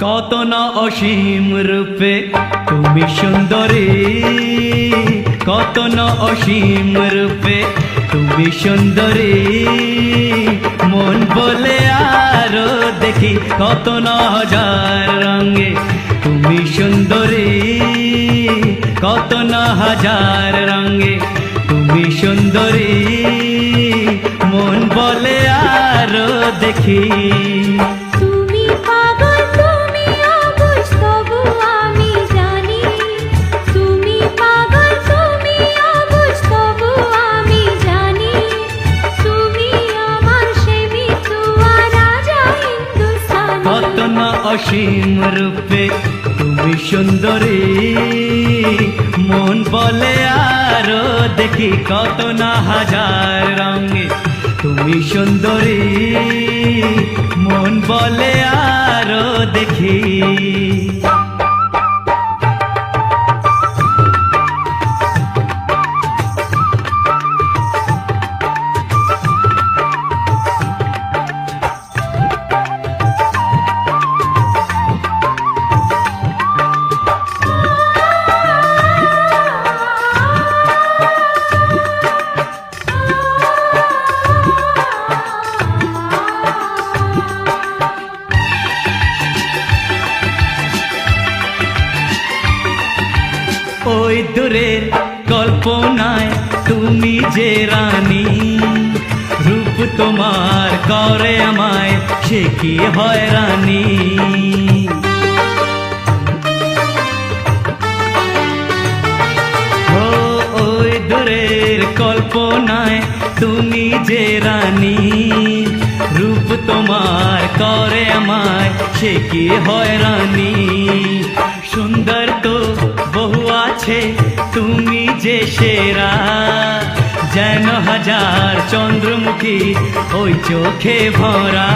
কত না অসীম রূপে, তুমি সুন্দরী। কত না অসীম রূপে, তুমি সুন্দরী। মন বলে আরও দেখি কত না হাজার রঙে, তুমি সুন্দরী। কত না হাজার রঙে, তুমি সুন্দরী। মন বলে আরও দেখি। অসীম রূপে তুমি সুন্দরী। মন বলে আর দেখি কত না হাজার রঙে। তুমি সুন্দরী। মন বলে আর দেখি। ওই দূরের কল্পনায় তুমি যে রানী, রূপ তোমার করে আমায়, সে কি হয় রানী? ওই দূরের কল্পনায় তুমি যে রানী, রূপ তোমার করে আমায়, সে কি হয় রানী? আছে তুমি যে সেরা যেন হাজার চন্দ্রমুখী ওই চোখে ভরা।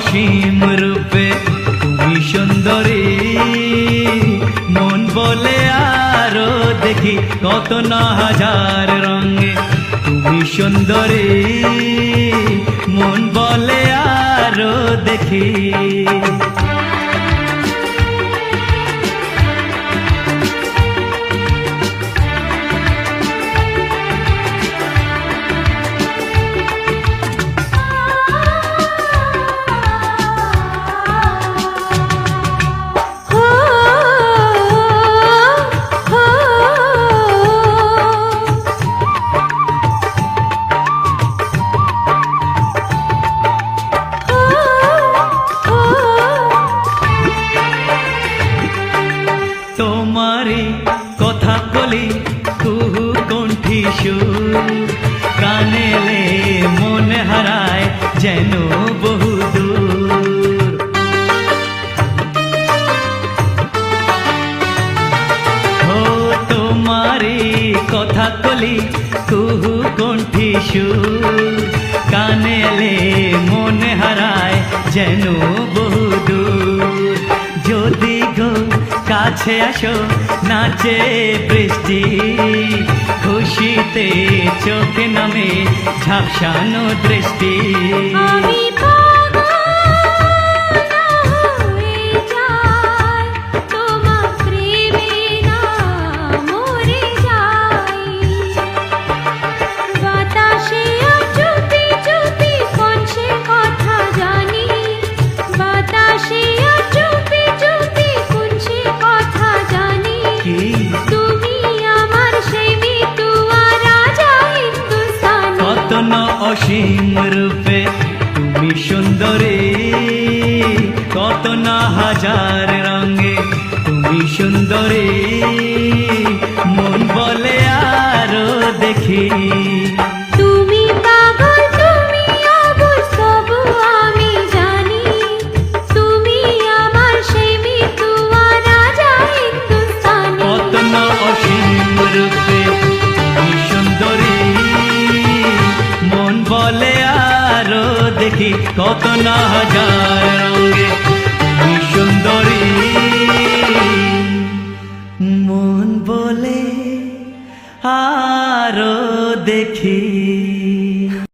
অসীম রূপে তুমি সুন্দরী। মন বলে আরও দেখি কত না হাজার রঙে। তুমি সুন্দরী। মন বলে আরও দেখি তোমারই কথা বলি, কুহু কণ্ঠী সুর। কানেলে মনে হারায় যেন বহু কথা কলি, কুহু কণ্ঠী সুর। কানেলে মনে হারায় যেন কাছে আসো নাচে বৃষ্টি খুশিতে চোখে নামে ঝাপসানো দৃষ্টি। অসীম রূপে তুমি সুন্দরে। কত না হাজার রঙে তুমি সুন্দরে। মন বলে আরও দেখি। দেখি কত না হাজার রঙে। সুন্দরী। মন বলে আরও দেখি।